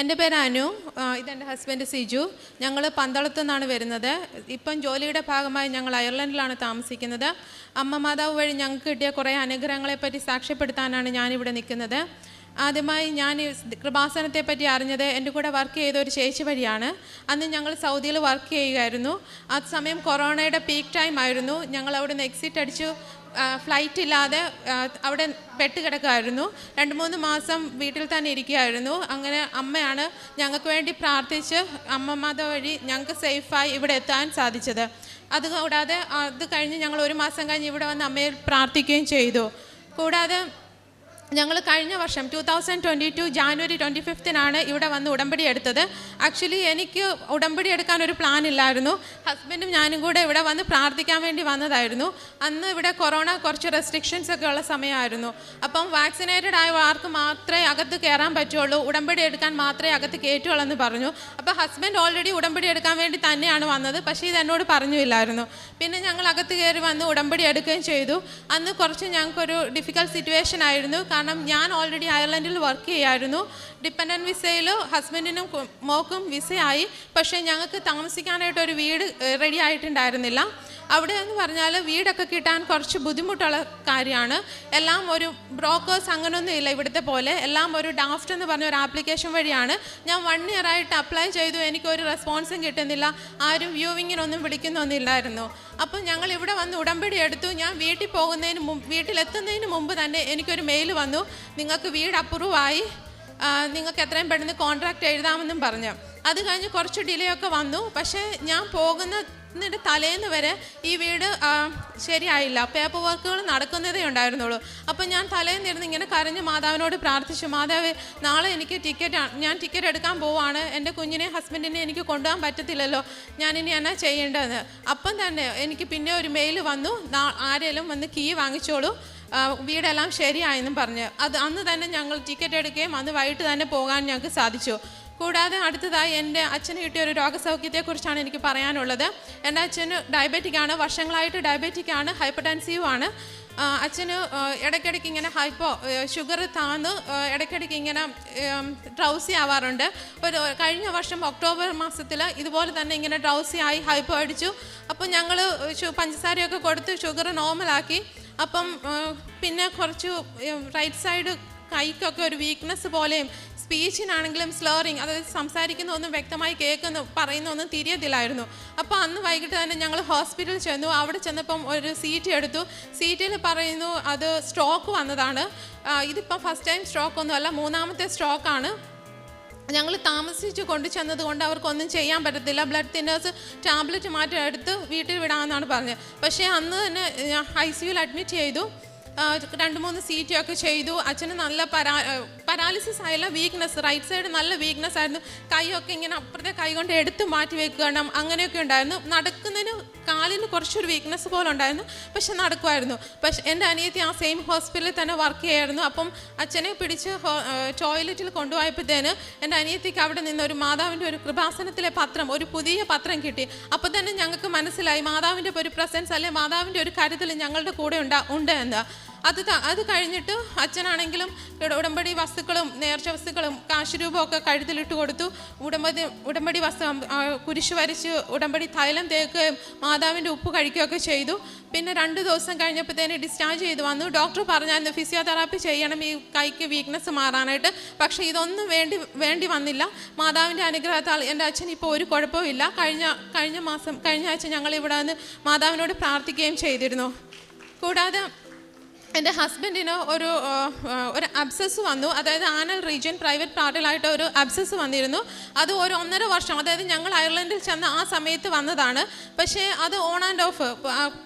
എന്റെ പേര് അനു. ഇതെന്റെ ഹസ്ബൻഡ് സിജു. ഞങ്ങൾ പന്തളത്തു നിന്നാണ് വരുന്നത്. ഇപ്പം ജോലിയുടെ ഭാഗമായി ഞങ്ങൾ അയർലൻഡിലാണ് താമസിക്കുന്നത്. അമ്മ മാതാവ് വഴി ഞങ്ങൾക്ക് കിട്ടിയ കുറേ അനുഗ്രഹങ്ങളെപ്പറ്റി സാക്ഷ്യപ്പെടുത്താനാണ് ഞാനിവിടെ നിൽക്കുന്നത്. ആദ്യമായി ഞാൻ കൃപാസനത്തെപ്പറ്റി കൃപാസനത്തെ പറ്റി അറിഞ്ഞത് എന്റെ കൂടെ വർക്ക് ചെയ്ത ഒരു ചേച്ചി വഴിയാണ്. അന്ന് ഞങ്ങൾ സൗദിയിൽ വർക്ക് ചെയ്യുകയായിരുന്നു. ആ സമയം കൊറോണയുടെ പീക്ക് ടൈം ആയിരുന്നു. ഞങ്ങൾ അവിടെ നിന്ന് എക്സിറ്റ് അടിച്ചു. ഫ്ലൈറ്റ് ഇല്ലാതെ അവിടെ പെട്ട് കിടക്കുമായിരുന്നു രണ്ട് മൂന്ന് മാസം വീട്ടിൽ തന്നെ ഇരിക്കുകയായിരുന്നു അങ്ങനെ അമ്മയാണ് ഞങ്ങൾക്ക് വേണ്ടി പ്രാർത്ഥിച്ച് അമ്മമാത വഴി ഞങ്ങൾക്ക് സേഫായി ഇവിടെ എത്താൻ സാധിച്ചത്. അതുകൂടാതെ അത് കഴിഞ്ഞ് ഞങ്ങൾ ഒരു മാസം കഴിഞ്ഞ് ഇവിടെ വന്ന് അമ്മയെ പ്രാർത്ഥിക്കുകയും ചെയ്തു. കൂടാതെ ഞങ്ങൾ കഴിഞ്ഞ വർഷം two thousand twenty two January twenty ഫിഫ്തിനാണ് ഇവിടെ വന്ന് ഉടമ്പടി എടുത്തത്. ആക്ച്വലി എനിക്ക് ഉടമ്പടി എടുക്കാൻ ഒരു പ്ലാൻ ഇല്ലായിരുന്നു. ഹസ്ബൻഡും ഞാനും കൂടെ ഇവിടെ വന്ന് പ്രാർത്ഥിക്കാൻ വേണ്ടി വന്നതായിരുന്നു. അന്ന് ഇവിടെ കൊറോണ കുറച്ച് റെസ്ട്രിക്ഷൻസ് ഒക്കെ ഉള്ള സമയമായിരുന്നു. അപ്പം വാക്സിനേറ്റഡ് ആയ ആർക്ക് മാത്രമേ അകത്ത് കയറാൻ പറ്റുള്ളൂ ഉടമ്പടി എടുക്കാൻ മാത്രമേ അകത്ത് കയറ്റുള്ളൂ എന്ന് പറഞ്ഞു. അപ്പോൾ ഹസ്ബൻഡ് ഓൾറെഡി ഉടമ്പടി എടുക്കാൻ വേണ്ടി തന്നെയാണ് വന്നത്. പക്ഷേ ഇത് എന്നോട് പറഞ്ഞില്ലായിരുന്നു. പിന്നെ ഞങ്ങൾ അകത്ത് കയറി വന്ന് ഉടമ്പടി എടുക്കുകയും ചെയ്തു. അന്ന് കുറച്ച് ഞങ്ങൾക്കൊരു ഡിഫിക്കൽട്ട് സിറ്റുവേഷൻ ആയിരുന്നു. കാരണം ഞാൻ ഓൾറെഡി അയർലൻഡിൽ വർക്ക് ചെയ്യായിരുന്നു. ഡിപ്പെൻഡന്റ് വിസയിൽ ഹസ്ബൻഡിനും മോക്കും വിസയായി പക്ഷേ ഞങ്ങൾക്ക് താമസിക്കാനായിട്ട് ഒരു വീട് റെഡി ആയിട്ടുണ്ടായിരുന്നില്ല. അവിടെ എന്ന് പറഞ്ഞാൽ വീടൊക്കെ കിട്ടാൻ കുറച്ച് ബുദ്ധിമുട്ടുള്ള കാര്യമാണ്. എല്ലാം ഒരു ബ്രോക്കേഴ്സ് അങ്ങനെയൊന്നും ഇല്ല ഇവിടുത്തെ പോലെ. എല്ലാം ഒരു ഡാഫ്റ്റ് എന്ന് പറഞ്ഞ ഒരു ആപ്ലിക്കേഷൻ വഴിയാണ്. ഞാൻ വൺ ഇയർ ആയിട്ട് അപ്ലൈ ചെയ്തു. എനിക്കൊരു റെസ്പോൺസും കിട്ടുന്നില്ല. ആരും വ്യൂവിങ്ങിനൊന്നും വിളിക്കുന്നൊന്നുമില്ലായിരുന്നു. അപ്പം ഞങ്ങൾ ഇവിടെ വന്ന് ഉടമ്പടി എടുത്തു. ഞാൻ വീട്ടിൽ പോകുന്നതിന് മുമ്പ് വീട്ടിലെത്തുന്നതിന് മുമ്പ് തന്നെ എനിക്കൊരു മെയിൽ വന്നു. നിങ്ങൾക്ക് വീട് അപ്രൂവായി. നിങ്ങൾക്ക് എത്രയും പെട്ടെന്ന് കോൺട്രാക്റ്റ് എഴുതാമെന്നും പറഞ്ഞു. അത് കഴിഞ്ഞ് കുറച്ച് ഡിലേ ഒക്കെ വന്നു. പക്ഷേ ഞാൻ പോകുന്നതിന്റെ തലേന്ന് വരെ ഈ വീട് ശരിയായില്ല. പേപ്പർ വർക്കുകൾ നടക്കുന്നതേ ഉണ്ടായിരുന്നുള്ളൂ. അപ്പം ഞാൻ തലേന്ന് ഇരുന്ന് ഇങ്ങനെ കരഞ്ഞ് മാതാവിനോട് പ്രാർത്ഥിച്ചു. മാതാവ് നാളെ എനിക്ക് ടിക്കറ്റ് ഞാൻ ടിക്കറ്റ് എടുക്കാൻ പോവാണ്. എന്റെ കുഞ്ഞിനെ ഹസ്ബൻഡിനെ എനിക്ക് കൊണ്ടുപോകാൻ പറ്റത്തില്ലല്ലോ. ഞാൻ ഇനി എന്നാ ചെയ്യേണ്ടതെന്ന് അപ്പം തന്നെ എനിക്ക് പിന്നെ ഒരു മെയിൽ വന്നു. ആരേലും വന്ന് കീ വാങ്ങിച്ചോളൂ. വീടെല്ലാം ശരിയായെന്നും പറഞ്ഞ്. അത് അന്ന് തന്നെ ഞങ്ങൾ ടിക്കറ്റ് എടുക്കുകയും അന്ന് വൈകിട്ട് തന്നെ പോകാൻ ഞങ്ങൾക്ക് സാധിച്ചു. കൂടാതെ അടുത്തതായി എന്റെ അച്ഛന് കിട്ടിയ ഒരു രോഗസൗഖ്യത്തെക്കുറിച്ചാണ് എനിക്ക് പറയാനുള്ളത്. എന്റെ അച്ഛന് ഡയബറ്റിക് ആണ് വർഷങ്ങളായിട്ട് ഡയബറ്റിക് ആണ് ഹൈപ്പർടെൻസീവ് ആണ് ആ, അച്ഛന് ഇടയ്ക്കിടയ്ക്ക് ഇങ്ങനെ ഹൈപ്പോ ഷുഗർ താന്ന് ഇടയ്ക്കിടയ്ക്ക് ഇങ്ങനെ ഡ്രൗസി ആവാറുണ്ട്. ഒരു കഴിഞ്ഞ വർഷം ഒക്ടോബർ മാസത്തിൽ ഇതുപോലെ തന്നെ ഇങ്ങനെ ഡ്രൗസി ആയി ഹൈപ്പോ അടിച്ചു. അപ്പം ഞങ്ങൾ പഞ്ചസാരയൊക്കെ കൊടുത്ത് ഷുഗർ നോർമലാക്കി. അപ്പം പിന്നെ കുറച്ച് റൈറ്റ് സൈഡ് കൈക്കൊക്കെ ഒരു വീക്ക്നെസ് പോലെയും സ്പീച്ചിനാണെങ്കിലും സ്ലേറിങ് അതായത് സംസാരിക്കുന്ന ഒന്നും വ്യക്തമായി കേൾക്കുന്ന പറയുന്ന ഒന്നും തിരിയത്തില്ലായിരുന്നു. അപ്പോൾ അന്ന് വൈകിട്ട് തന്നെ ഞങ്ങൾ ഹോസ്പിറ്റലിൽ ചെന്നു. അവിടെ ചെന്നപ്പം ഒരു സീറ്റ് എടുത്തു. സീറ്റിൽ പറയുന്നു അത് സ്ട്രോക്ക് വന്നതാണ്. ഇതിപ്പം ഫസ്റ്റ് ടൈം സ്ട്രോക്ക് ഒന്നുമല്ല മൂന്നാമത്തെ സ്ട്രോക്കാണ് ഞങ്ങൾ താമസിച്ച് കൊണ്ടു ചെന്നത് കൊണ്ട് അവർക്കൊന്നും ചെയ്യാൻ പറ്റത്തില്ല. ബ്ലഡ് തിന്നേഴ്സ് ടാബ്ലറ്റ് മാറ്റി എടുത്ത് വീട്ടിൽ വിടാമെന്നാണ് പറഞ്ഞത്. പക്ഷേ അന്ന് തന്നെ ഐ സിയുയിൽ അഡ്മിറ്റ് ചെയ്തു. രണ്ട് മൂന്ന് സീറ്റ് ഒക്കെ ചെയ്തു. അച്ഛന് നല്ല പരാ പരാലിസിസ് ആയല്ല വീക്ക്നെസ് റൈറ്റ് സൈഡ് നല്ല വീക്ക്നെസ് ആയിരുന്നു. കൈയൊക്കെ ഇങ്ങനെ അപ്പുറത്തെ കൈ കൊണ്ട് എടുത്തു മാറ്റി വെക്കണം അങ്ങനെയൊക്കെ ഉണ്ടായിരുന്നു. നടക്കുന്നതിന് കാലിന് കുറച്ചൊരു വീക്ക്നെസ് പോലെ ഉണ്ടായിരുന്നു. പക്ഷെ നടക്കുമായിരുന്നു. പക്ഷെ എന്റെ അനിയത്തി ആ സെയിം ഹോസ്പിറ്റലിൽ തന്നെ വർക്ക് ചെയ്യായിരുന്നു. അപ്പം അച്ഛനെ പിടിച്ച് ടോയ്ലറ്റിൽ കൊണ്ടുപോയപ്പോഴത്തേന് എന്റെ അനിയത്തിക്ക് അവിടെ നിന്ന് ഒരു മാതാവിന്റെ ഒരു കൃപാസനത്തിലെ പത്രം ഒരു പുതിയ പത്രം കിട്ടി. അപ്പോൾ തന്നെ ഞങ്ങൾക്ക് മനസ്സിലായി മാതാവിന്റെ ഒരു പ്രസൻസ് അല്ലെ മാതാവിന്റെ ഒരു കാര്യത്തിൽ ഞങ്ങളുടെ കൂടെ ഉണ്ടാ ഉണ്ട് എന്ന്. അത് അത് കഴിഞ്ഞിട്ട് അച്ഛനാണെങ്കിലും ഉടമ്പടി വസ്തുക്കളും നേർച്ച വസ്തുക്കളും കാശുരൂപമൊക്കെ കഴുത്തിലിട്ട് കൊടുത്തു. ഉടമ്പടി ഉടമ്പടി വസ്തു കുരിശ് വരച്ച് ഉടമ്പടി തൈലം തേക്കുകയും മാതാവിന്റെ ഉപ്പ് കഴിക്കുകയൊക്കെ ചെയ്തു. പിന്നെ രണ്ട് ദിവസം കഴിഞ്ഞപ്പോഴത്തേന് ഡിസ്ചാർജ് ചെയ്ത് വന്നു. ഡോക്ടർ പറഞ്ഞായിരുന്നു ഫിസിയോതെറാപ്പി ചെയ്യണം ഈ കൈക്ക് വീക്ക്നെസ് മാറാനായിട്ട്. പക്ഷേ ഇതൊന്നും വേണ്ടി വേണ്ടി വന്നില്ല. മാതാവിന്റെ അനുഗ്രഹത്താൽ എന്റെ അച്ഛൻ ഇപ്പോൾ ഒരു കുഴപ്പമില്ല കഴിഞ്ഞ കഴിഞ്ഞ മാസം കഴിഞ്ഞ ആഴ്ച ഞങ്ങൾ ഇവിടെ വന്ന് മാതാവിനോട് പ്രാർത്ഥിക്കുകയും ചെയ്തിരുന്നു. കൂടാതെ എന്റെ ഹസ്ബൻഡിന് ഒരു ഒരു അബ്സസ് വന്നു. അതായത് ആനൽ റീജിയൻ പ്രൈവറ്റ് പാർട്ടിലായിട്ട് ഒരു അബ്സസ് വന്നിരുന്നു. അത് ഒരു ഒന്നര വർഷം അതായത് ഞങ്ങൾ അയർലൻഡിൽ ചെന്ന ആ സമയത്ത് വന്നതാണ്. പക്ഷേ അത് ഓൺ ആൻഡ് ഓഫ്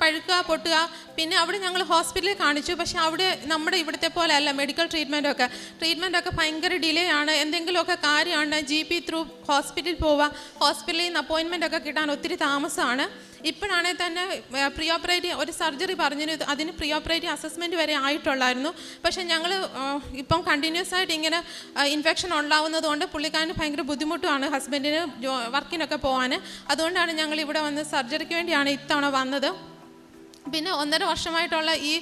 പഴുക്കുക പൊട്ടുക പിന്നെ അവിടെ ഞങ്ങൾ ഹോസ്പിറ്റലിൽ കാണിച്ചു. പക്ഷേ അവിടെ നമ്മുടെ ഇവിടുത്തെ പോലെ അല്ല മെഡിക്കൽ ട്രീറ്റ്മെന്റൊക്കെ. ട്രീറ്റ്മെന്റൊക്കെ ഭയങ്കര ഡിലേ ആണ് എന്തെങ്കിലുമൊക്കെ കാര്യമാണ് ജി പി ത്രൂ ഹോസ്പിറ്റലിൽ പോവുക ഹോസ്പിറ്റലിൽ നിന്ന് അപ്പോയിൻമെന്റ് ഒക്കെ കിട്ടാൻ ഒത്തിരി താമസമാണ്. ഇപ്പോഴാണെങ്കിൽ തന്നെ പ്രീ ഓപ്പറേറ്റീവ് ഒരു സർജറി പറഞ്ഞു അതിന് പ്രീ ഓപ്പറേറ്റീവ് അസസ്മെന്റ് വരെ ആയിട്ടുള്ളായിരുന്നു. പക്ഷേ ഞങ്ങൾ ഇപ്പം കണ്ടിന്യൂസ് ആയിട്ട് ഇങ്ങനെ ഇൻഫെക്ഷൻ ഉണ്ടാവുന്നത് കൊണ്ട് പുള്ളിക്കാരന് ഭയങ്കര ബുദ്ധിമുട്ടുമാണ് ഹസ്ബൻഡിന് വർക്കിനൊക്കെ പോകാൻ അതുകൊണ്ടാണ് ഞങ്ങൾ ഇവിടെ വന്ന് സർജറിക്ക് വേണ്ടിയാണ് ഇത്തവണ വന്നത്. പിന്നെ ഒന്നര വർഷമായിട്ടുള്ള ഈ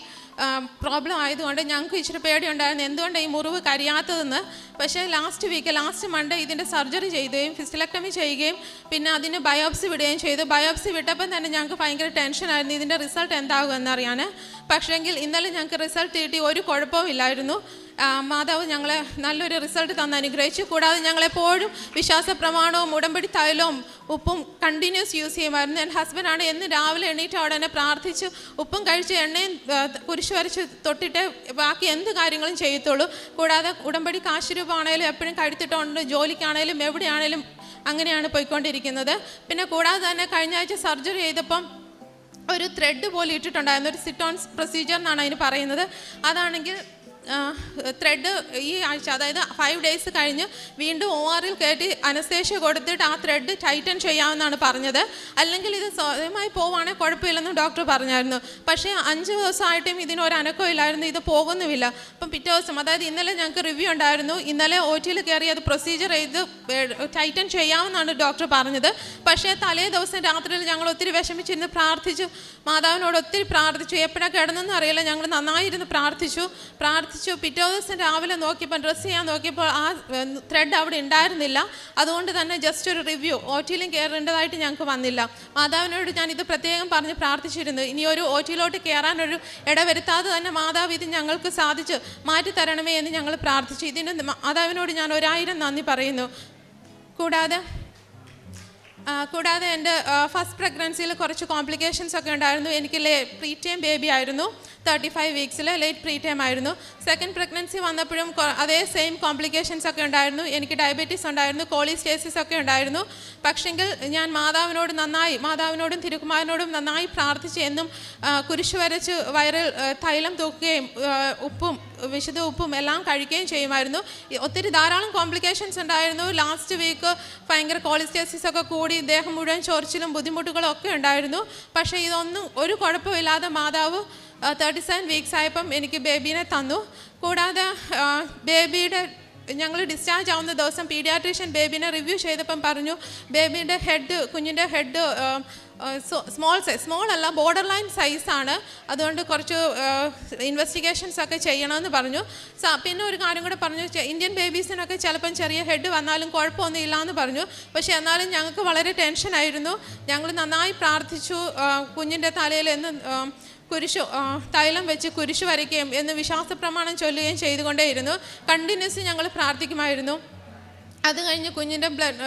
പ്രോബ്ലം ആയതുകൊണ്ട് ഞങ്ങൾക്ക് ഇച്ചിരി പേടിയുണ്ടായിരുന്നു. എന്തുകൊണ്ടാണ് ഈ മുറിവ് കരിയാത്തതെന്ന്? പക്ഷേ ലാസ്റ്റ് വീക്ക് ലാസ്റ്റ് മൺഡേ ഇതിന്റെ സർജറി ചെയ്യുകയും ഫിസിലക്ടമി ചെയ്യുകയും പിന്നെ അതിന് ബയോപ്സി വിടുകയും ചെയ്തു. ബയോപ്സി വിട്ടപ്പം തന്നെ ഞങ്ങൾക്ക് ഭയങ്കര ടെൻഷനായിരുന്നു ഇതിന്റെ റിസൾട്ട് എന്താകുമെന്നറിയാൻ പക്ഷേങ്കിൽ ഇന്നലെ ഞങ്ങൾക്ക് റിസൾട്ട് കിട്ടി. ഒരു കുഴപ്പവും ഇല്ലായിരുന്നു. മാതാവ് ഞങ്ങളെ നല്ലൊരു റിസൾട്ട് തന്ന് അനുഗ്രഹിച്ചു. കൂടാതെ ഞങ്ങളെപ്പോഴും വിശ്വാസ പ്രമാണവും ഉടമ്പടി തൈലവും ഉപ്പും കണ്ടിന്യൂസ് യൂസ് ചെയ്യുമായിരുന്നു. എന്റെ ഹസ്ബൻഡാണ് എന്ന് രാവിലെ എണീറ്റ് ഉടനെ പ്രാർത്ഥിച്ച്. ഉപ്പും കഴിച്ച് എണ്ണയും കുരിശ് വരച്ച് തൊട്ടിട്ട് ബാക്കി എന്ത് കാര്യങ്ങളും ചെയ്യത്തുള്ളൂ. കൂടാതെ ഉടമ്പടി കാശ് രൂപമാണേലും എപ്പോഴും കഴുത്തിട്ടുണ്ട് ജോലിക്കാണേലും എവിടെയാണേലും അങ്ങനെയാണ് പോയിക്കൊണ്ടിരിക്കുന്നത്. പിന്നെ കൂടാതെ തന്നെ കഴിഞ്ഞ ആഴ്ച സർജറി ചെയ്തപ്പം ഒരു ത്രെഡ് പോലെ ഇട്ടിട്ടുണ്ടായിരുന്നു. ഒരു സിറ്റോൺസ് പ്രൊസീജിയർ എന്നാണ് അതിന് പറയുന്നത്. അതാണെങ്കിൽ ത്രെഡ് ഈ ആഴ്ച അതായത് ഫൈവ് ഡേയ്സ് കഴിഞ്ഞ് വീണ്ടും ഒ ആറിൽ കയറ്റി അനസ്തേഷ്യ കൊടുത്തിട്ട് ആ ത്രെഡ് ടൈറ്റൻ ചെയ്യാമെന്നാണ് പറഞ്ഞത്. അല്ലെങ്കിൽ ഇത് സ്വയമായി പോവുകയാണെങ്കിൽ കുഴപ്പമില്ലെന്ന് ഡോക്ടർ പറഞ്ഞായിരുന്നു. പക്ഷേ അഞ്ച് ദിവസമായിട്ടും ഇതിനൊരു അനക്കവും ഇല്ലായിരുന്നു. ഇത് പോകുന്നുമില്ല. അപ്പം പിറ്റേ ദിവസം അതായത് ഇന്നലെ ഞങ്ങൾക്ക് റിവ്യൂ ഉണ്ടായിരുന്നു. ഇന്നലെ ഒ ടിയിൽ കയറി അത് പ്രൊസീജിയർ ചെയ്ത് ടൈറ്റൻ ചെയ്യാമെന്നാണ് ഡോക്ടർ പറഞ്ഞത്. പക്ഷേ തലേ ദിവസം രാത്രിയിൽ ഞങ്ങൾ ഒത്തിരി വിഷമിച്ചിരുന്ന് പ്രാർത്ഥിച്ചു. മാതാവിനോട് ഒത്തിരി പ്രാർത്ഥിച്ചു. എപ്പോഴാണ് കിടന്നെന്ന് അറിയില്ല. ഞങ്ങൾ നന്നായിരുന്നു പ്രാർത്ഥിച്ചു പ്രാർത്ഥിച്ചു. പിറ്റേ ദിവസം രാവിലെ നോക്കിയപ്പോൾ ഡ്രസ്സ് ചെയ്യാൻ നോക്കിയപ്പോൾ ആ ത്രെഡ് അവിടെ ഉണ്ടായിരുന്നില്ല. അതുകൊണ്ട് തന്നെ ജസ്റ്റ് ഒരു റിവ്യൂ ഒ ടിയിലും കയറേണ്ടതായിട്ട് ഞങ്ങൾക്ക് വന്നില്ല. മാതാവിനോട് ഞാൻ ഇത് പ്രത്യേകം പറഞ്ഞ് പ്രാർത്ഥിച്ചിരുന്നു. ഇനി ഒരു ഒ ടിയിലോട്ട് കയറാനൊരു ഇടവരുത്താതെ തന്നെ മാതാവ് ഇത് ഞങ്ങൾക്ക് സാധിച്ച്. മാറ്റി തരണമേ എന്ന് ഞങ്ങൾ പ്രാർത്ഥിച്ചു. ഇതിന് മാതാവിനോട് ഞാൻ ഒരായിരം നന്ദി പറയുന്നു. കൂടാതെ കൂടാതെ എന്റെ ഫസ്റ്റ് പ്രഗ്നൻസിയിൽ കുറച്ച് കോംപ്ലിക്കേഷൻസ് ഒക്കെ ഉണ്ടായിരുന്നു. എനിക്ക് പ്രീ ടൈം ബേബി ആയിരുന്നു. തേർട്ടി ഫൈവ് വീക്സിൽ ലേറ്റ് പ്രീ ടൈം ആയിരുന്നു. സെക്കൻഡ് പ്രഗ്നൻസി വന്നപ്പോഴും അതേ സെയിം കോംപ്ലിക്കേഷൻസ് ഒക്കെ ഉണ്ടായിരുന്നു. എനിക്ക് ഡയബറ്റീസ് ഉണ്ടായിരുന്നു കോളിസ്റ്റേസിസ് ഒക്കെ ഉണ്ടായിരുന്നു. പക്ഷെങ്കിൽ ഞാൻ മാതാവിനോട് നന്നായി മാതാവിനോടും തിരുക്കുമാരനോടും നന്നായി പ്രാർത്ഥിച്ച് എന്നും കുരിശു വരച്ച് വയറിൽ തൈലം തൂക്കുകയും ഉപ്പും വിശുദ്ധ ഉപ്പും എല്ലാം കഴിക്കുകയും ചെയ്യുമായിരുന്നു. ഒത്തിരി ധാരാളം കോംപ്ലിക്കേഷൻസ് ഉണ്ടായിരുന്നു. ലാസ്റ്റ് വീക്ക് ഭയങ്കര കോളിസ്റ്റേസിസ് ഒക്കെ കൂടി ദേഹം മുഴുവൻ ചൊറിച്ചിലും ബുദ്ധിമുട്ടുകളും ഒക്കെ ഉണ്ടായിരുന്നു. പക്ഷേ ഇതൊന്നും ഒരു കുഴപ്പമില്ലാതെ മാതാവ് തേർട്ടി സെവൻ വീക്സ് ആയപ്പം എനിക്ക് ബേബീനെ തന്നു. കൂടാതെ ബേബിയുടെ ഞങ്ങൾ ഡിസ്ചാർജ് ആവുന്ന ദിവസം പീഡിയാട്രീഷ്യൻ ബേബിനെ റിവ്യൂ ചെയ്തപ്പം പറഞ്ഞു ബേബിയുടെ ഹെഡ് കുഞ്ഞിന്റെ ഹെഡ് സ്മോൾ സൈസ് സ്മോൾ അല്ല ബോർഡർ ലൈൻ സൈസാണ് അതുകൊണ്ട് കുറച്ച് ഇൻവെസ്റ്റിഗേഷൻസ് ഒക്കെ ചെയ്യണമെന്ന് പറഞ്ഞു. പിന്നെ ഒരു കാര്യം കൂടെ പറഞ്ഞു ഇന്ത്യൻ ബേബീസിനൊക്കെ ചിലപ്പം ചെറിയ ഹെഡ് വന്നാലും കുഴപ്പമൊന്നും എന്ന് പറഞ്ഞു. പക്ഷേ എന്നാലും ഞങ്ങൾക്ക് വളരെ ടെൻഷനായിരുന്നു ഞങ്ങൾ നന്നായി പ്രാർത്ഥിച്ചു കുഞ്ഞിന്റെ തലയിൽ എന്ന് കുരിശു തൈലം വെച്ച് കുരിശു വരയ്ക്കുകയും എന്ന് വിശ്വാസ പ്രമാണം ചൊല്ലുകയും ചെയ്തുകൊണ്ടേയിരുന്നു. കണ്ടിന്യൂസ് ഞങ്ങൾ പ്രാർത്ഥിക്കുമായിരുന്നു. അത് കഴിഞ്ഞ് കുഞ്ഞിന്റെ ബ്ലഡ്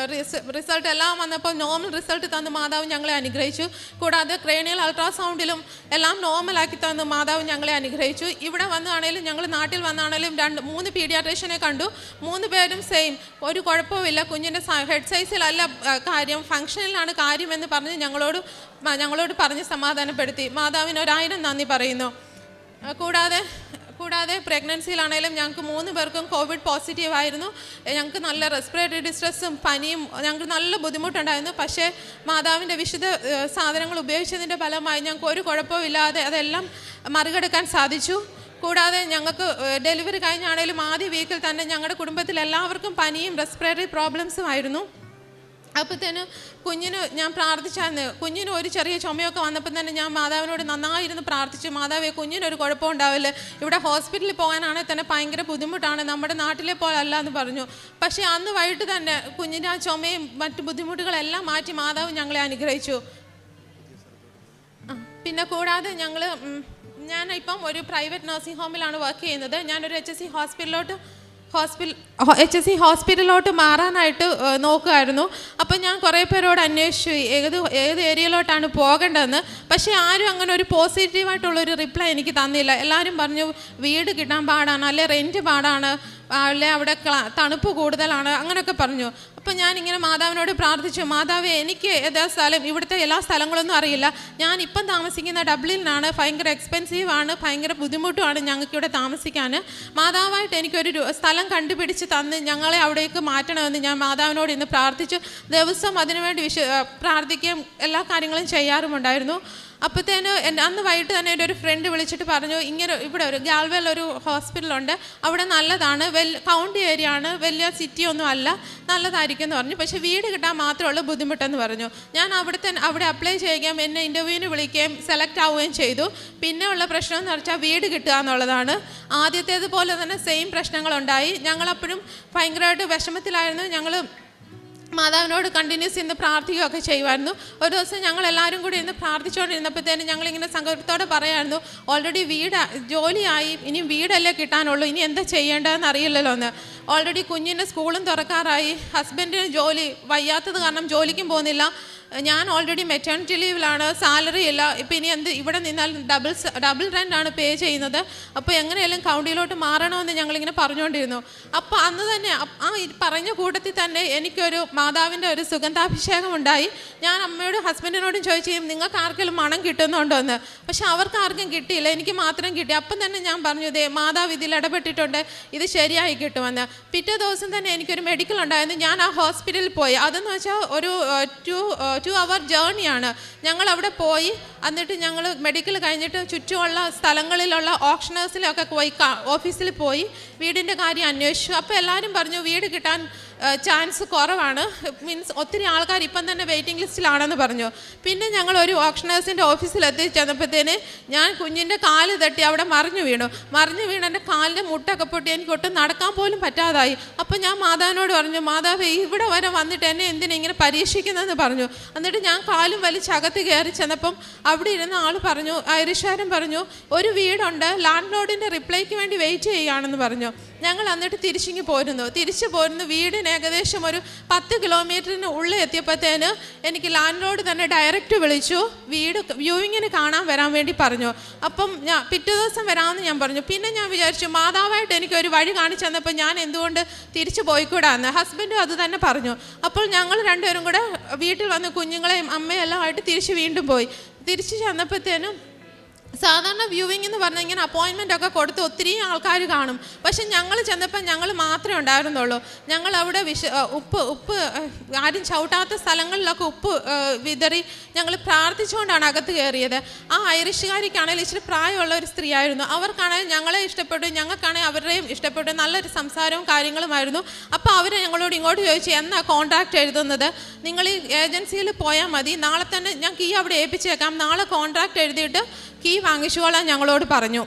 റിസൾട്ട് എല്ലാം വന്നപ്പോൾ നോർമൽ റിസൾട്ട് തന്ന് മാതാവ് ഞങ്ങളെ അനുഗ്രഹിച്ചു. കൂടാതെ ക്രേണിയൽ അൾട്രാസൗണ്ടിലും എല്ലാം നോർമലാക്കി തന്ന് മാതാവ് ഞങ്ങളെ അനുഗ്രഹിച്ചു. ഇവിടെ വന്നാണേലും ഞങ്ങൾ നാട്ടിൽ വന്നാണേലും രണ്ട് മൂന്ന് പീഡിയാട്രീഷ്യനെ കണ്ടു. മൂന്ന് പേരും സെയിം ഒരു കുഴപ്പമില്ല കുഞ്ഞിന്റെ ഹെഡ് സൈസിലല്ല കാര്യം. ഫങ്ഷനിലാണ് കാര്യമെന്ന് പറഞ്ഞ് ഞങ്ങളോട് ഞങ്ങളോട് പറഞ്ഞ് സമാധാനപ്പെടുത്തി. മാതാവിന് ഒരായിരം നന്ദി പറയുന്നു. കൂടാതെ കൂടാതെ പ്രഗ്നൻസിയിലാണേലും ഞങ്ങൾക്ക് മൂന്ന് പേർക്കും കോവിഡ് പോസിറ്റീവ് ആയിരുന്നു. ഞങ്ങൾക്ക് നല്ല റെസ്പിറേറ്ററി ഡിസ്ട്രെസ്സും പനിയും ഞങ്ങൾക്ക് നല്ല ബുദ്ധിമുട്ടുണ്ടായിരുന്നു. പക്ഷേ മാതാവിന്റെ വിശുദ്ധ സാധനങ്ങൾ ഉപയോഗിച്ചതിന്റെ ഫലമായി ഞങ്ങൾക്ക് ഒരു കുഴപ്പമില്ലാതെ അതെല്ലാം മറികടക്കാൻ സാധിച്ചു. കൂടാതെ ഞങ്ങൾക്ക് ഡെലിവറി കഴിഞ്ഞാണേലും ആദ്യ വീക്കിൽ തന്നെ ഞങ്ങളുടെ കുടുംബത്തിൽ എല്ലാവർക്കും പനിയും റെസ്പിറേറ്ററി പ്രോബ്ലംസും ആയിരുന്നു. അപ്പോഴത്തേന് കുഞ്ഞിന് ഞാൻ പ്രാർത്ഥിച്ചായിരുന്നു കുഞ്ഞിന് ഒരു ചെറിയ ചുമയൊക്കെ വന്നപ്പോൾ തന്നെ ഞാൻ മാതാവിനോട് നന്നായിരുന്നു പ്രാർത്ഥിച്ചു. മാതാവേ കുഞ്ഞിനൊരു കുഴപ്പം ഉണ്ടാവില്ല ഇവിടെ ഹോസ്പിറ്റലിൽ പോകാനാണെങ്കിൽ തന്നെ ഭയങ്കര ബുദ്ധിമുട്ടാണ്. നമ്മുടെ നാട്ടിലെ പോലെ അല്ല എന്ന് പറഞ്ഞു. പക്ഷേ അന്ന് വൈകിട്ട് തന്നെ കുഞ്ഞിന്റെ ആ ചുമയും മറ്റ് ബുദ്ധിമുട്ടുകളെല്ലാം മാറ്റി മാതാവ് ഞങ്ങളെ അനുഗ്രഹിച്ചു. പിന്നെ കൂടാതെ ഞങ്ങൾ ഞാൻ ഇപ്പം ഒരു പ്രൈവറ്റ് നഴ്സിംഗ് ഹോമിലാണ് വർക്ക് ചെയ്യുന്നത്. ഞാനൊരു എച്ച് എസ് സി ഹോസ്പിറ്റലിലോട്ട് ഹോസ്പിറ്റൽ എച്ച് എസ് സി ഹോസ്പിറ്റലിലോട്ട് മാറാനായിട്ട് നോക്കുമായിരുന്നു അപ്പം ഞാൻ കുറേ പേരോട് അന്വേഷിച്ചു ഏത് ഏത് ഏരിയയിലോട്ടാണ് പോകേണ്ടതെന്ന്. പക്ഷേ ആരും അങ്ങനെ ഒരു പോസിറ്റീവായിട്ടുള്ളൊരു റിപ്ലൈ എനിക്ക് തന്നില്ല. എല്ലാവരും പറഞ്ഞു വീട് കിട്ടാൻ പാടാണ് അല്ലെ റെന്റ് പാടാണ് അല്ലെ അവിടെ തണുപ്പ് കൂടുതലാണ് അങ്ങനെയൊക്കെ പറഞ്ഞു. അപ്പം ഇങ്ങനെ മാതാവിനോട് പ്രാർത്ഥിച്ചു മാതാവേ എനിക്ക് ഏതാ സ്ഥലം ഇവിടുത്തെ എല്ലാ സ്ഥലങ്ങളൊന്നും അറിയില്ല. ഞാൻ ഇപ്പം താമസിക്കുന്ന ഡബ്ലിനാണ് ഭയങ്കര എക്സ്പെൻസീവ് ആണ് ഭയങ്കര ബുദ്ധിമുട്ടുമാണ് ഞങ്ങൾക്ക് ഇവിടെ താമസിക്കാൻ മാതാവായിട്ട് എനിക്കൊരു സ്ഥലം കണ്ടുപിടിച്ച് തന്ന് ഞങ്ങളെ അവിടേക്ക് മാറ്റണമെന്ന് ഞാൻ മാതാവിനോട് ഇന്ന് പ്രാർത്ഥിച്ചു. ദിവസം അതിനുവേണ്ടി വിശ പ്രാർത്ഥിക്കുകയും എല്ലാ കാര്യങ്ങളും ചെയ്യാറുമുണ്ടായിരുന്നു. അപ്പോഴത്തേന് എന്റെ അന്ന് വൈകിട്ട് തന്നെ എന്റെ ഒരു ഫ്രണ്ട് വിളിച്ചിട്ട് പറഞ്ഞു ഇങ്ങനെ ഇവിടെ ഒരു ഗാൽവേൽ ഒരു ഹോസ്പിറ്റലുണ്ട് അവിടെ നല്ലതാണ്. വെൽ കൗണ്ടി ഏരിയ ആണ്. വലിയ സിറ്റി ഒന്നും അല്ല. നല്ലതായിരിക്കും എന്ന് പറഞ്ഞു. പക്ഷേ വീട് കിട്ടാൻ മാത്രമുള്ള ബുദ്ധിമുട്ടെന്ന് പറഞ്ഞു. ഞാൻ അവിടുത്തെ അവിടെ അപ്ലൈ ചെയ്യുകയും എന്നെ ഇന്റർവ്യൂവിന് വിളിക്കുകയും സെലക്ട് ആവുകയും ചെയ്തു. പിന്നെ ഉള്ള പ്രശ്നം എന്ന് വെച്ചാൽ വീട് കിട്ടുക എന്നുള്ളതാണ്. ആദ്യത്തേതുപോലെ തന്നെ സെയിം പ്രശ്നങ്ങളുണ്ടായി. ഞങ്ങളപ്പോഴും ഭയങ്കരമായിട്ട് വിഷമത്തിലായിരുന്നു. ഞങ്ങൾ മാതാവിനോട് കണ്ടിന്യൂസ് ഇന്ന് പ്രാർത്ഥിക്കുകയൊക്കെ ചെയ്യുമായിരുന്നു. ഒരു ദിവസം ഞങ്ങൾ എല്ലാവരും കൂടി ഇന്ന് പ്രാർത്ഥിച്ചുകൊണ്ടിരുന്നപ്പോഴത്തേനും ഞങ്ങളിങ്ങനെ സങ്കടത്തോടെ പറയായിരുന്നു ഓൾറെഡി വീട് ജോലിയായി ഇനി വീടല്ലേ കിട്ടാനുള്ളൂ ഇനി എന്താ ചെയ്യേണ്ടതെന്ന് അറിയില്ലല്ലോ എന്ന്. ഓൾറെഡി കുഞ്ഞിന്റെ സ്കൂളും തുറക്കാറായി ഹസ്ബൻഡിന് ജോലി വയ്യാത്തത് കാരണം ജോലിക്കും പോകുന്നില്ല. ഞാൻ ഓൾറെഡി മെറ്റേണിറ്റി ലീവിലാണ് സാലറി ഇല്ല. ഇപ്പം ഇനി എന്ത് ഇവിടെ നിന്നാൽ ഡബിൾ ഡബിൾ റെന്റ് ആണ് പേ ചെയ്യുന്നത്. അപ്പോൾ എങ്ങനെയെല്ലാം കൗണ്ടിയിലോട്ട് മാറണമെന്ന് ഞങ്ങളിങ്ങനെ പറഞ്ഞുകൊണ്ടിരുന്നു അപ്പോൾ അന്ന് തന്നെ ആ പറഞ്ഞ കൂട്ടത്തിൽ തന്നെ എനിക്കൊരു മാതാവിന്റെ ഒരു സുഗന്ധാഭിഷേകം ഉണ്ടായി. ഞാൻ അമ്മയോടും ഹസ്ബൻഡിനോടും ചോദിച്ചു നിങ്ങൾക്ക് ആർക്കെങ്കിലും മണം കിട്ടുന്നുണ്ടോ എന്ന്? പക്ഷെ അവർക്ക് ആർക്കും കിട്ടിയില്ല. എനിക്ക് മാത്രം കിട്ടി. അപ്പം തന്നെ ഞാൻ പറഞ്ഞു ഇതേ മാതാവ് ഇതിൽ ഇടപെട്ടിട്ടുണ്ട്. ഇത് ശരിയായി കിട്ടുമെന്ന്. പിറ്റേ ദിവസം തന്നെ എനിക്കൊരു മെഡിക്കൽ ഉണ്ടായിരുന്നു. ഞാൻ ആ ഹോസ്പിറ്റലിൽ പോയി. അതെന്ന് വെച്ചാൽ ഒരു ടു ടു അവർ ജേർണിയാണ് ഞങ്ങൾ അവിടെ പോയി എന്നിട്ട് ഞങ്ങൾ മെഡിക്കൽ കഴിഞ്ഞിട്ട് ചുറ്റുമുള്ള സ്ഥലങ്ങളിലുള്ള ഓപ്ഷനേഴ്സിലൊക്കെ പോയി ഓഫീസിൽ പോയി വീടിന്റെ കാര്യം അന്വേഷിച്ചു. അപ്പോൾ എല്ലാവരും പറഞ്ഞു വീട് കിട്ടാൻ ചാൻസ് കുറവാണ്. മീൻസ് ഒത്തിരി ആൾക്കാർ ഇപ്പം തന്നെ വെയിറ്റിംഗ് ലിസ്റ്റിലാണെന്ന് പറഞ്ഞു. പിന്നെ ഞങ്ങൾ ഒരു ഓക്ഷണേഴ്സിന്റെ ഓഫീസിൽ എത്തിച്ചെന്നപ്പോഴത്തേന് ഞാൻ കുഞ്ഞിന്റെ കാൽ തട്ടി അവിടെ മറിഞ്ഞു വീണു. മറിഞ്ഞു വീണ് എന്റെ കാലിന്റെ മുട്ടൊക്കെ പൊട്ടി എനിക്ക് ഒട്ടും നടക്കാൻ പോലും പറ്റാതായി. അപ്പോൾ ഞാൻ മാതാവിനോട് പറഞ്ഞു മാതാവ് ഇവിടെ വരെ വന്നിട്ട് എന്നെ എന്തിനാ ഇങ്ങനെ പരീക്ഷിക്കുന്നതെന്ന് പറഞ്ഞു. എന്നിട്ട് ഞാൻ കാലും വലിച്ച് അകത്ത് കയറി ചെന്നപ്പം അവിടെ ഇരുന്ന ആൾ പറഞ്ഞു ഐറിഷാരൻ പറഞ്ഞു ഒരു വീടുണ്ട് ലാൻഡ് ലോഡിന്റെ റിപ്ലൈക്ക് വേണ്ടി വെയിറ്റ് ചെയ്യുകയാണെന്ന് പറഞ്ഞു. ഞങ്ങൾ എന്നിട്ട് തിരിച്ചിങ്ങി പോരുന്നു. തിരിച്ചു പോരുന്നു. വീടിന് ഏകദേശം ഒരു പത്ത് കിലോമീറ്ററിന് ഉള്ളിൽ എത്തിയപ്പോഴത്തേന് എനിക്ക് ലാൻഡ് ലോഡ് തന്നെ ഡയറക്റ്റ് വിളിച്ചു. വീട് വ്യൂവിങ്ങിന് കാണാൻ വരാൻ വേണ്ടി പറഞ്ഞു. അപ്പം ഞാൻ പിറ്റേ ദിവസം വരാമെന്ന് ഞാൻ പറഞ്ഞു. പിന്നെ ഞാൻ വിചാരിച്ചു മാതാവായിട്ട് എനിക്ക് ഒരു വഴി കാണിച്ചു തന്നപ്പോൾ ഞാൻ എന്തുകൊണ്ട് തിരിച്ചു പോയിക്കൂടാന്ന്? ഹസ്ബൻഡും അത് തന്നെ പറഞ്ഞു. അപ്പോൾ ഞങ്ങൾ രണ്ടുപേരും കൂടെ വീട്ടിൽ വന്ന് കുഞ്ഞുങ്ങളെയും അമ്മയെല്ലാം ആയിട്ട് തിരിച്ച് വീണ്ടും പോയി. തിരിച്ച് ചെന്നപ്പോഴത്തേനും സാധാരണ വ്യൂവിംഗ് എന്ന് പറഞ്ഞാൽ ഇങ്ങനെ അപ്പോയിൻമെന്റ് ഒക്കെ കൊടുത്ത് ഒത്തിരി ആൾക്കാർ കാണും. പക്ഷെ ഞങ്ങൾ ചെന്നപ്പോൾ ഞങ്ങൾ മാത്രമേ ഉണ്ടായിരുന്നുള്ളൂ. ഞങ്ങൾ അവിടെ വിശ ഉപ്പ് ഉപ്പ് ആരും ചവിട്ടാത്ത സ്ഥലങ്ങളിലൊക്കെ ഉപ്പ് വിതറി ഞങ്ങൾ പ്രാർത്ഥിച്ചുകൊണ്ടാണ് അകത്ത് കയറിയത് ആ ഐറിഷുകാരിക്കാണെങ്കിൽ ഇച്ചിരി പ്രായമുള്ള ഒരു സ്ത്രീ ആയിരുന്നു അവർക്കാണെങ്കിൽ ഞങ്ങളെ ഇഷ്ടപ്പെട്ടു ഞങ്ങൾക്കാണെങ്കിൽ അവരുടെയും ഇഷ്ടപ്പെട്ടു. നല്ലൊരു സംസാരവും കാര്യങ്ങളുമായിരുന്നു. അപ്പോൾ അവർ ഞങ്ങളോട് ഇങ്ങോട്ട് ചോദിച്ചു എന്നാ കോൺട്രാക്റ്റ് എഴുതുന്നത്? നിങ്ങൾ ഈ ഏജൻസിയിൽ പോയാൽ മതി. നാളെ തന്നെ ഞാൻ കീ അവിടെ ഏൽപ്പിച്ചേക്കാം നാളെ കോൺട്രാക്റ്റ് എഴുതിയിട്ട് കീ വാങ്ങിച്ചുകൊള്ളാൻ ഞങ്ങളോട് പറഞ്ഞു.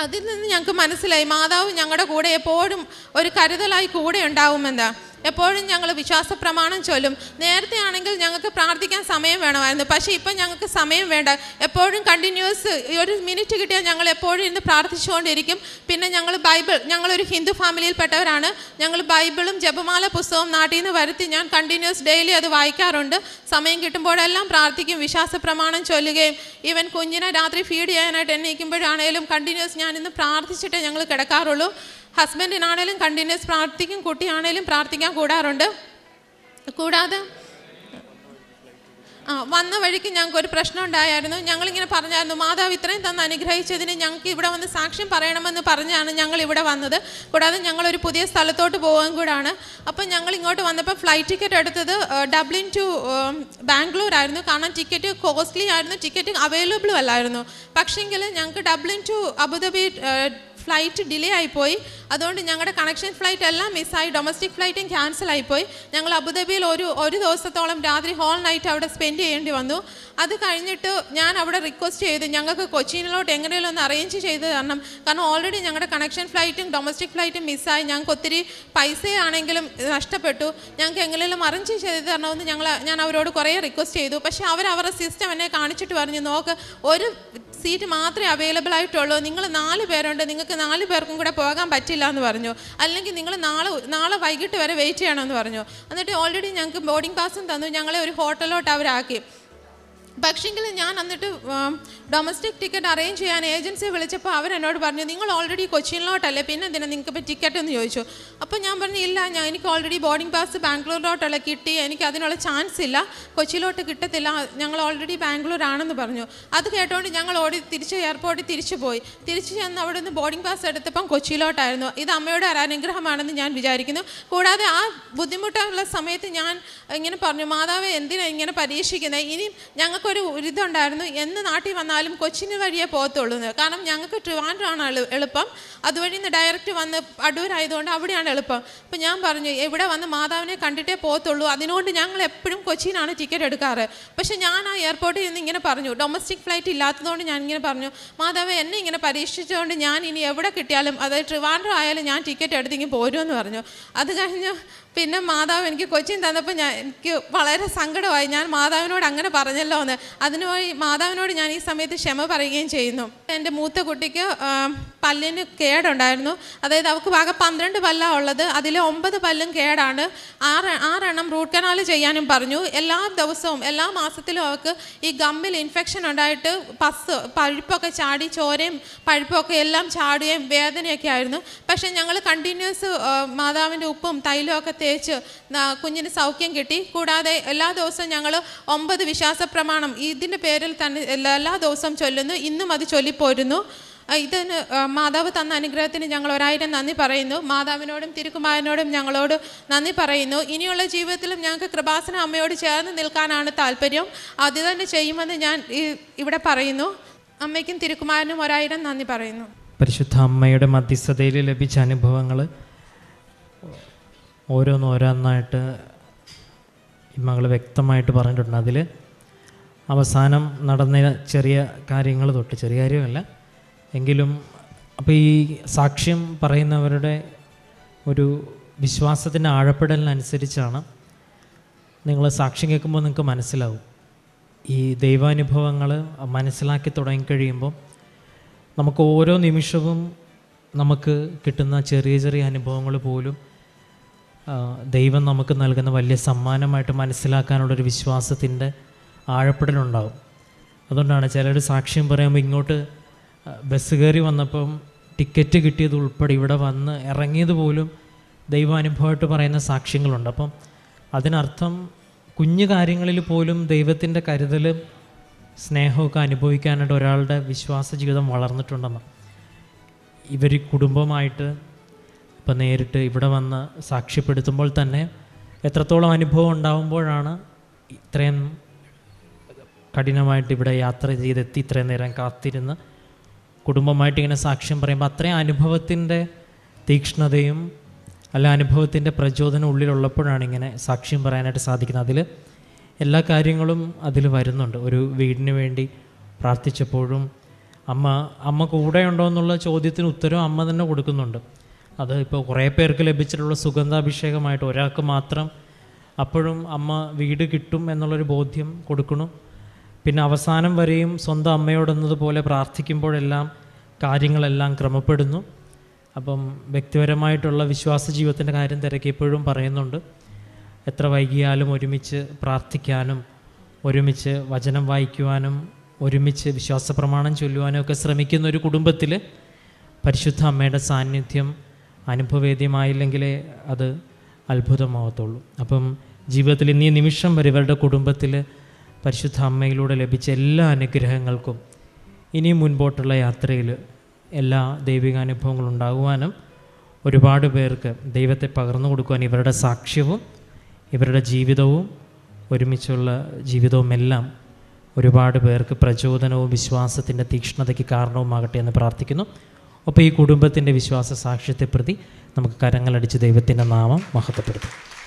അതിൽ നിന്ന് ഞങ്ങൾക്ക് മനസ്സിലായി. മാതാവ് ഞങ്ങളുടെ കൂടെ എപ്പോഴും ഒരു കരുതലായി കൂടെ ഉണ്ടാവുമെന്ന്. എപ്പോഴും ഞങ്ങൾ വിശ്വാസ പ്രമാണം ചൊല്ലും. നേരത്തെ ആണെങ്കിൽ ഞങ്ങൾക്ക് പ്രാർത്ഥിക്കാൻ സമയം വേണമായിരുന്നു. പക്ഷേ ഇപ്പം ഞങ്ങൾക്ക് സമയം വേണ്ട. എപ്പോഴും കണ്ടിന്യൂസ് ഒരു മിനിറ്റ് കിട്ടിയാൽ ഞങ്ങൾ എപ്പോഴും ഇന്ന് പ്രാർത്ഥിച്ചുകൊണ്ടിരിക്കും. പിന്നെ ഞങ്ങൾ ബൈബിൾ ഞങ്ങളൊരു ഹിന്ദു ഫാമിലിയിൽപ്പെട്ടവരാണ്. ഞങ്ങൾ ബൈബിളും ജപമാല പുസ്തകവും നാട്ടിൽ നിന്ന് വരുത്തി ഞാൻ കണ്ടിന്യൂസ് ഡെയിലി അത് വായിക്കാറുണ്ട്. സമയം കിട്ടുമ്പോഴെല്ലാം പ്രാർത്ഥിക്കും വിശ്വാസ പ്രമാണം ചൊല്ലുകയും. ഈവൻ കുഞ്ഞിനെ രാത്രി ഫീഡ് ചെയ്യാനായിട്ട് എണീക്കുമ്പോഴാണേലും കണ്ടിന്യൂസ് ഞാൻ ഇന്ന് പ്രാർത്ഥിച്ചിട്ടേ ഞങ്ങൾ കിടക്കാറുള്ളൂ. ഹസ്ബൻഡിനാണേലും കണ്ടിന്യൂസ് പ്രാർത്ഥിക്കും കുട്ടിയാണേലും പ്രാർത്ഥിക്കാൻ കൂടാറുണ്ട്? കൂടാതെ? ആ വന്ന വഴിക്ക് ഞങ്ങൾക്ക് ഒരു പ്രശ്നം ഉണ്ടായിരുന്നു. ഞങ്ങളിങ്ങനെ പറഞ്ഞായിരുന്നു മാതാവ് ഇത്രയും തന്ന് അനുഗ്രഹിച്ചതിന് ഞങ്ങൾക്ക് ഇവിടെ വന്ന് സാക്ഷ്യം പറയണമെന്ന് പറഞ്ഞാണ് ഞങ്ങൾ ഇവിടെ വന്നത്. കൂടാതെ ഞങ്ങളൊരു പുതിയ സ്ഥലത്തോട്ട് പോകാൻ കൂടാണ്. അപ്പം ഞങ്ങൾ ഇങ്ങോട്ട് വന്നപ്പോൾ ഫ്ലൈറ്റ് ടിക്കറ്റ് എടുത്തത് ഡബ്ലിൻ ടു ബാംഗ്ലൂർ ആയിരുന്നു. കാരണം ടിക്കറ്റ് കോസ്റ്റ്ലി ആയിരുന്നു ടിക്കറ്റ് അവൈലബിൾ അല്ലായിരുന്നു. പക്ഷേങ്കിൽ ഞങ്ങൾക്ക് Dublin to Abu Dhabi flight delay ആയിപ്പോയി അതുകൊണ്ട് ഞങ്ങളുടെ കണക്ഷൻ ഫ്ലൈറ്റ് എല്ലാം മിസ്സായി ഡൊമസ്റ്റിക് ഫ്ലൈറ്റും ക്യാൻസൽ ആയിപ്പോയി. ഞങ്ങൾ അബുദാബിയിൽ ഒരു ഒരു ദിവസത്തോളം രാത്രി ഹോൾ നൈറ്റ് അവിടെ സ്പെൻഡ് ചെയ്യേണ്ടി വന്നു. അത് കഴിഞ്ഞിട്ട് ഞാൻ അവിടെ റിക്വസ്റ്റ് ചെയ്തു. ഞങ്ങൾക്ക് കൊച്ചിയിലോട്ട് എങ്ങനെയുള്ള ഒന്ന് അറേഞ്ച് ചെയ്ത് തരണം. കാരണം ഓൾറെഡി ഞങ്ങളുടെ കണക്ഷൻ ഫ്ലൈറ്റും ഡൊമസ്റ്റിക് ഫ്ലൈറ്റും മിസ്സായി ഞങ്ങൾക്ക് ഒത്തിരി പൈസയാണെങ്കിലും നഷ്ടപ്പെട്ടു. ഞങ്ങൾക്ക് എങ്ങനെയും അറേഞ്ച് ചെയ്ത് തരണമെന്ന് ഞങ്ങൾ ഞാൻ അവരോട് കുറേ റിക്വസ്റ്റ് ചെയ്തു. പക്ഷേ അവർ അവരുടെ സിസ്റ്റം എന്നെ കാണിച്ചിട്ട് പറഞ്ഞു നോക്ക് ഒരു സീറ്റ് മാത്രമേ അവൈലബിൾ ആയിട്ടുള്ളൂ. നിങ്ങൾ നാല് പേരുണ്ട്. നിങ്ങൾക്ക് നാല് പേർക്കും കൂടെ പോകാൻ പറ്റില്ല. എന്ന് പറഞ്ഞു. അല്ലെങ്കിൽ നിങ്ങൾ നാളെ നാളെ വൈകിട്ട് വരെ വെയിറ്റ് ചെയ്യണമെന്ന് പറഞ്ഞു. എന്നിട്ട് ഓൾറെഡി ഞങ്ങൾക്ക് ബോർഡിംഗ് പാസും തന്നു. ഞങ്ങളെ ഒരു ഹോട്ടലിലോട്ട് അവരാക്കി. പക്ഷേങ്കിൽ ഞാൻ എന്നിട്ട് ഡൊമസ്റ്റിക് ടിക്കറ്റ് അറേഞ്ച് ചെയ്യാൻ ഏജൻസിയെ വിളിച്ചപ്പോൾ അവരെന്നോട് പറഞ്ഞു നിങ്ങൾ ഓൾറെഡി കൊച്ചിയിലോട്ടല്ലേ പിന്നെ എന്തിനാ നിങ്ങൾക്ക് ഇപ്പോൾ ടിക്കറ്റ് എന്ന് ചോദിച്ചു? അപ്പോൾ ഞാൻ പറഞ്ഞു ഇല്ല ഞാൻ എനിക്ക് ഓൾറെഡി ബോർഡിംഗ് പാസ് ബാംഗ്ലൂരിലോട്ടുള്ള കിട്ടി. എനിക്ക് അതിനുള്ള ചാൻസ് ഇല്ല. കൊച്ചിയിലോട്ട് കിട്ടത്തില്ല. ഞങ്ങൾ ഓൾറെഡി ബാംഗ്ലൂർ ആണെന്ന് പറഞ്ഞു. അത് കേട്ടോണ്ട് ഞങ്ങൾ ഓടി തിരിച്ച് എയർപോർട്ടിൽ തിരിച്ചു പോയി. തിരിച്ചു ചെന്ന് അവിടെ നിന്ന് ബോർഡിംഗ് പാസ് എടുത്തപ്പം കൊച്ചിയിലോട്ടായിരുന്നു. ഇത് അമ്മയുടെ അനുഗ്രഹമാണെന്ന് ഞാൻ വിചാരിക്കുന്നു. കൂടാതെ ആ ബുദ്ധിമുട്ടുള്ള സമയത്ത് ഞാൻ ഇങ്ങനെ പറഞ്ഞു മാതാവ് എന്തിനാ ഇങ്ങനെ പരീക്ഷിക്കുന്നത് ഇനി ഞങ്ങൾക്ക് ഞങ്ങൾക്കൊരു ഇതുണ്ടായിരുന്നു എന്ന് നാട്ടിൽ വന്നാലും കൊച്ചിന് വഴിയേ പോകത്തുള്ളൂ കാരണം ഞങ്ങൾക്ക് ട്രിവാൻഡ്രമാണ് എളു എളുപ്പം. അതുവഴി നിന്ന് ഡയറക്റ്റ് വന്ന് അടൂരായതുകൊണ്ട് അവിടെയാണ് എളുപ്പം. അപ്പം ഞാൻ പറഞ്ഞു എവിടെ വന്ന് മാതാവിനെ കണ്ടിട്ടേ പോകത്തുള്ളൂ. അതിനുകൊണ്ട് ഞങ്ങൾ എപ്പോഴും കൊച്ചിയിലാണ് ടിക്കറ്റ് എടുക്കാറ്. പക്ഷേ ഞാൻ ആ എയർപോർട്ടിൽ നിന്ന് ഇങ്ങനെ പറഞ്ഞു. ഡൊമസ്റ്റിക് ഫ്ലൈറ്റ് ഇല്ലാത്തതുകൊണ്ട് ഞാൻ ഇങ്ങനെ പറഞ്ഞു മാതാവ് എന്നെ ഇങ്ങനെ പരീക്ഷിച്ചുകൊണ്ട് ഞാൻ ഇനി എവിടെ കിട്ടിയാലും അതായത് ട്രിവാൻഡ്രം ആയാലും ഞാൻ ടിക്കറ്റ് എടുത്തെങ്കിൽ പോരുമെന്ന് പറഞ്ഞു. അത് കഴിഞ്ഞ് പിന്നെ മാതാവ് എനിക്ക് കൊച്ചിൻ തന്നപ്പോൾ ഞാൻ എനിക്ക് വളരെ സങ്കടമായി. ഞാൻ മാതാവിനോട് അങ്ങനെ പറഞ്ഞല്ലോ എന്ന്. അതിനുമായി മാതാവിനോട് ഞാൻ ഈ സമയത്ത് ക്ഷമ പറയുകയും ചെയ്യുന്നു. എന്റെ മൂത്ത കുട്ടിക്ക് പല്ലിന് കേടുണ്ടായിരുന്നു. അതായത് അവൾക്ക് ആകെ പന്ത്രണ്ട് പല്ലാണ് ഉള്ളത്. അതിൽ ഒമ്പത് പല്ലും കേടാണ്. ആറ് ആറെണ്ണം റൂട്ട് കനാൽ ചെയ്യാനും പറഞ്ഞു. എല്ലാ ദിവസവും എല്ലാ മാസത്തിലും അവൾക്ക് ഈ ഗമ്മിൽ ഇൻഫെക്ഷൻ ഉണ്ടായിട്ട് പസ് പഴുപ്പൊക്കെ ചാടി ചോരയും പഴുപ്പൊക്കെ എല്ലാം ചാടുകയും വേദനയൊക്കെ ആയിരുന്നു. പക്ഷേ ഞങ്ങൾ കണ്ടിന്യൂസ് മാതാവിന്റെ ഉപ്പും തൈലവും ഒക്കെ ന- കുഞ്ഞിന് സൗഖ്യം കിട്ടി. കൂടാതെ എല്ലാ ദിവസവും ഞങ്ങൾ ഒമ്പത് വിശ്വാസ പ്രമാണം ഇതിന്റെ പേരിൽ തന്നെ എല്ലാ ദിവസവും ചൊല്ലുന്നു. ഇന്നും അത് ചൊല്ലിപ്പോരുന്നു. ഇതിന് മാതാവ് തന്ന അനുഗ്രഹത്തിന് ഞങ്ങൾ ഒരായിരം നന്ദി പറയുന്നു. മാതാവിനോടും തിരുക്കുമാരനോടും ഞങ്ങളോട് നന്ദി പറയുന്നു. ഇനിയുള്ള ജീവിതത്തിലും ഞങ്ങൾക്ക് കൃപാസന അമ്മയോട് ചേർന്ന് നിൽക്കാനാണ് താല്പര്യം. അത് തന്നെ ചെയ്യുമെന്ന് ഞാൻ ഇവിടെ പറയുന്നു. അമ്മയ്ക്കും തിരുക്കുമാരനും ഒരായിരം നന്ദി പറയുന്നു. പരിശുദ്ധ അമ്മയുടെ മധ്യസ്ഥതയിൽ ലഭിച്ച അനുഭവങ്ങൾ ഓരോന്നോരോന്നായിട്ട് മകൾ വ്യക്തമായിട്ട് പറഞ്ഞിട്ടുണ്ട്. അതിൽ അവസാനം നടന്ന ചെറിയ കാര്യങ്ങൾ തൊട്ട് ചെറിയ കാര്യമല്ല. എങ്കിലും അപ്പോൾ ഈ സാക്ഷ്യം പറയുന്നവരുടെ ഒരു വിശ്വാസത്തിന്റെ ആഴപ്പെടലിനനുസരിച്ചാണ് നിങ്ങൾ സാക്ഷ്യം കേൾക്കുമ്പോൾ നിങ്ങൾക്ക് മനസ്സിലാവും. ഈ ദൈവാനുഭവങ്ങൾ മനസ്സിലാക്കി തുടങ്ങിക്കഴിയുമ്പോൾ നമുക്ക് ഓരോ നിമിഷവും നമുക്ക് കിട്ടുന്ന ചെറിയ ചെറിയ അനുഭവങ്ങൾ പോലും ദൈവം നമുക്ക് നൽകുന്ന വലിയ സമ്മാനമായിട്ട് മനസ്സിലാക്കാനുള്ളൊരു വിശ്വാസത്തിന്റെ ആഴപ്പെടലുണ്ടാവും. അതുകൊണ്ടാണ് ചിലർ സാക്ഷ്യം പറയുമ്പോൾ ഇങ്ങോട്ട് ബസ് കയറി വന്നപ്പം ടിക്കറ്റ് കിട്ടിയത് ഉൾപ്പെടെ ഇവിടെ വന്ന് ഇറങ്ങിയത് പോലും ദൈവാനുഭവമായിട്ട് പറയുന്ന സാക്ഷ്യങ്ങളുണ്ട്. അപ്പം അതിനർത്ഥം കുഞ്ഞു കാര്യങ്ങളിൽ പോലും ദൈവത്തിന്റെ കരുതലും സ്നേഹമൊക്കെ അനുഭവിക്കാനായിട്ട് ഒരാളുടെ വിശ്വാസ ജീവിതം വളർന്നിട്ടുണ്ടെന്ന്. ഇവർ കുടുംബമായിട്ട് ഇപ്പം നേരിട്ട് ഇവിടെ വന്ന് സാക്ഷ്യപ്പെടുത്തുമ്പോൾ തന്നെ എത്രത്തോളം അനുഭവം ഉണ്ടാകുമ്പോഴാണ് ഇത്രയും കഠിനമായിട്ട് ഇവിടെ യാത്ര ചെയ്തെത്തി ഇത്രയും നേരം കാത്തിരുന്ന് കുടുംബമായിട്ട് ഇങ്ങനെ സാക്ഷ്യം പറയുമ്പോൾ അത്രയും അനുഭവത്തിന്റെ തീക്ഷ്ണതയും അല്ല അനുഭവത്തിന്റെ പ്രചോദനം ഉള്ളിലുള്ളപ്പോഴാണ് ഇങ്ങനെ സാക്ഷ്യം പറയാനായിട്ട് സാധിക്കുന്നത്. അതിൽ എല്ലാ കാര്യങ്ങളും അതിൽ വരുന്നുണ്ട്. ഒരു വീടിന് വേണ്ടി പ്രാർത്ഥിച്ചപ്പോഴും അമ്മ അമ്മ കൂടെ ഉണ്ടോ എന്നുള്ള ചോദ്യത്തിന് ഉത്തരവും അമ്മ തന്നെ കൊടുക്കുന്നുണ്ട്. അത് ഇപ്പോൾ കുറേ പേർക്ക് ലഭിച്ചിട്ടുള്ള സുഗന്ധാഭിഷേകമായിട്ട് ഒരാൾക്ക് മാത്രം അപ്പോഴും അമ്മ വീട് കിട്ടും എന്നുള്ളൊരു ബോധ്യം കൊടുക്കണം പിന്നെ അവസാനം വരെയും സ്വന്തം അമ്മയോടെന്നതുപോലെ പ്രാർത്ഥിക്കുമ്പോഴെല്ലാം കാര്യങ്ങളെല്ലാം ക്രമപ്പെടുന്നു. അപ്പം വ്യക്തിപരമായിട്ടുള്ള വിശ്വാസ ജീവിതത്തിന്റെ കാര്യം തിരക്കിയപ്പോഴും പറയുന്നുണ്ട്. എത്ര വൈകിയാലും ഒരുമിച്ച് പ്രാർത്ഥിക്കാനും ഒരുമിച്ച് വചനം വായിക്കുവാനും ഒരുമിച്ച് വിശ്വാസ പ്രമാണം ചൊല്ലുവാനും ഒക്കെ ശ്രമിക്കുന്ന ഒരു കുടുംബത്തിൽ പരിശുദ്ധ അമ്മയുടെ സാന്നിധ്യം അനുഭവേദ്യമായില്ലെങ്കിലേ അത് അത്ഭുതമാവത്തുള്ളൂ. അപ്പം ജീവിതത്തിൽ ഇന്നീ നിമിഷം വരെ ഇവരുടെ കുടുംബത്തിൽ പരിശുദ്ധ അമ്മയിലൂടെ ലഭിച്ച എല്ലാ അനുഗ്രഹങ്ങൾക്കും ഇനി മുൻപോട്ടുള്ള യാത്രയിൽ എല്ലാ ദൈവികാനുഭവങ്ങളും ഉണ്ടാകുവാനും ഒരുപാട് പേർക്ക് ദൈവത്തെ പകർന്നു കൊടുക്കുവാൻ ഇവരുടെ സാക്ഷ്യവും ഇവരുടെ ജീവിതവും ഒരുമിച്ചുള്ള ജീവിതവും എല്ലാം ഒരുപാട് പേർക്ക് പ്രചോദനവും വിശ്വാസത്തിന്റെ തീക്ഷ്ണതയ്ക്ക് കാരണവുമാകട്ടെ എന്ന് പ്രാർത്ഥിക്കുന്നു. അപ്പോൾ ഈ കുടുംബത്തിന്റെ വിശ്വാസ സാക്ഷ്യത്തെ പ്രതി നമുക്ക് കരങ്ങളടിച്ച് ദൈവത്തിന്റെ നാമം മഹത്വപ്പെടുത്തും.